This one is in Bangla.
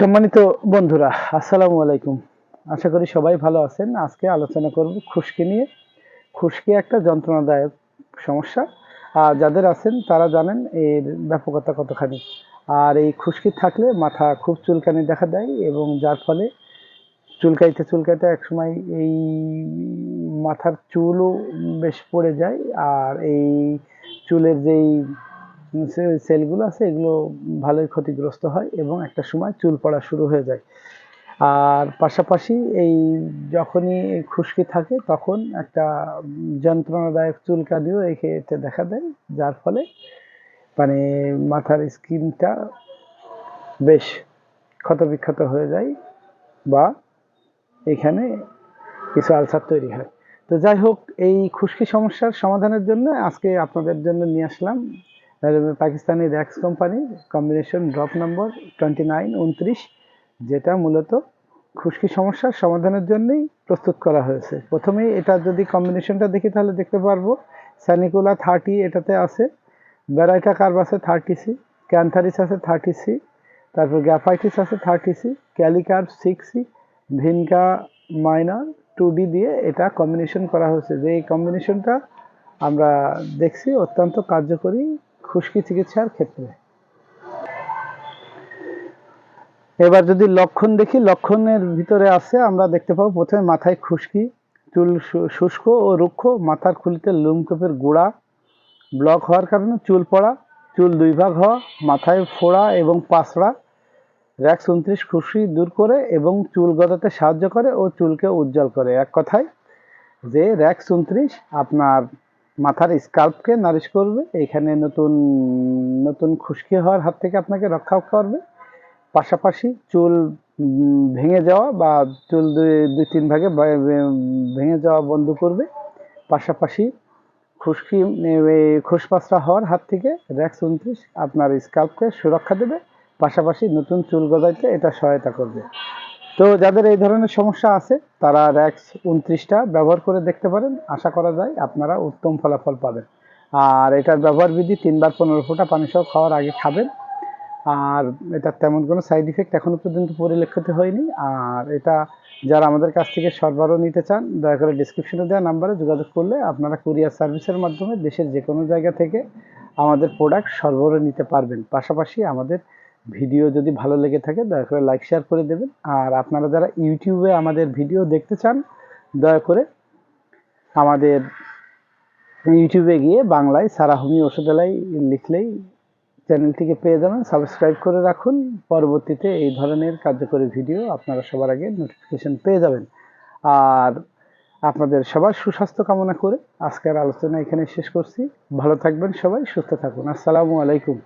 সম্মানিত বন্ধুরা, আসসালামু আলাইকুম। আশা করি সবাই ভালো আছেন। আজকে আলোচনা করব খুশকি নিয়ে। খুশকি একটা যন্ত্রণাদায়ক সমস্যা। আর যাদের আছেন, তারা জানেন এর ব্যাপকতা কতখানি। আর এই খুশকি থাকলে মাথা খুব চুলকানি দেখা দেয় এবং যার ফলে চুলকাইতে চুলকাইতে একসময় এই মাথার চুলও বেশ পড়ে যায়। আর এই চুলের যেই সেলগুলো আছে, এগুলো ভালোই ক্ষতিগ্রস্ত হয় এবং একটা সময় চুল পড়া শুরু হয়ে যায়। আর পাশাপাশি এই যখনই খুশকি থাকে তখন একটা যন্ত্রণাদায়ক চুল চুলকানিও এতে দেখা দেয়, যার ফলে মানে মাথার স্কিনটা বেশ ক্ষতবিক্ষত হয়ে যায় বা এখানে কিছু আলসার তৈরি হয়। তো যাই হোক, এই খুশকি সমস্যার সমাধানের জন্য আজকে আপনাদের জন্য নিয়ে আসলাম পাকিস্তানি র্যাক্স কোম্পানির combination drop number twenty nine উনত্রিশ, যেটা মূলত খুশকি সমস্যার সমাধানের জন্যই প্রস্তুত করা হয়েছে। প্রথমেই এটা যদি কম্বিনেশনটা দেখি তাহলে দেখতে পারব স্যানিকুলা থার্টি এটাতে আছে ব্যারাইটা কার্ব আছে থার্টি সি ক্যান্থারিস আছে থার্টি সি তারপর গ্যাফাইটিস আছে thirty C kali carb six C vinca minor two D দিয়ে এটা কম্বিনেশন করা হয়েছে। যে এই কম্বিনেশনটা আমরা দেখছি অত্যন্ত কার্যকরী খুশকি চিকিৎসার ক্ষেত্রে। এবার যদি লক্ষণ দেখি, লক্ষণের ভিতরে আছে, আমরা দেখতে পাবো প্রথমে মাথায় খুশকি, চুল শুষ্ক ও রুক্ষ, মাথার খুলিতে লোমকূপের গোড়া ব্লক হওয়ার কারণে চুল পড়া, চুল দুই ভাগ হওয়া, মাথায় ফোড়া এবং পাঁচড়া, র্যাক্স উনত্রিশ খুশকি দূর করে এবং চুল গজাতে সাহায্য করে ও চুলকে উজ্জ্বল করে। এক কথায়, যে র্যাক্স উনত্রিশ আপনার মাথার স্কাল্পকে নারিশ করবে, এখানে নতুন নতুন খুশকি হওয়ার হাত থেকে আপনাকে রক্ষা করবে। পাশাপাশি চুল ভেঙে যাওয়া বা চুল দুই দুই তিন ভাগে ভেঙে যাওয়া বন্ধ করবে। পাশাপাশি খুশকি খুশপাসরা হওয়ার হাত থেকে র্যাক্স উনত্রিশ আপনার স্কাল্পকে সুরক্ষা দেবে। পাশাপাশি নতুন চুল গজাইতে এটা সহায়তা করবে। তো যাদের এই ধরনের সমস্যা আছে, তারা র্যাক্স উনত্রিশটা ব্যবহার করে দেখতে পারেন। আশা করা যায় আপনারা উত্তম ফলাফল পাবেন। আর এটার ব্যবহার বিধি তিনবার পনেরো ফোঁটা পানি সহ খাওয়ার আগে খাবেন। আর এটা তেমন কোনো সাইড ইফেক্ট এখনও পর্যন্ত পরিলক্ষিত হয়নি। আর এটা যারা আমাদের কাছ থেকে সরবরাহ নিতে চান, দয়া করে ডিসক্রিপশনে দেওয়া নাম্বারে যোগাযোগ করলে আপনারা কুরিয়ার সার্ভিসের মাধ্যমে দেশের যে কোনো জায়গা থেকে আমাদের প্রোডাক্ট সরবরাহ নিতে পারবেন। পাশাপাশি আমাদের ভিডিও যদি ভালো লেগে থাকে, দয়া করে লাইক শেয়ার করে দেবেন। আর আপনারা যারা ইউটিউবে আমাদের ভিডিও দেখতে চান, দয়া করে আমাদের ইউটিউবে গিয়ে বাংলায় সারাহমি ওষুধালয় লিখলেই চ্যানেলটিকে পেয়ে যাবেন সাবস্ক্রাইব করে রাখুন। পরবর্তীতে এই ধরনের কার্যকরী ভিডিও আপনারা সবার আগে নোটিফিকেশন পেয়ে যাবেন। আর আপনাদের সবার সুস্বাস্থ্য কামনা করে আজকের আলোচনা এখানে শেষ করছি। ভালো থাকবেন সবাই, সুস্থ থাকুন। আসসালামু আলাইকুম।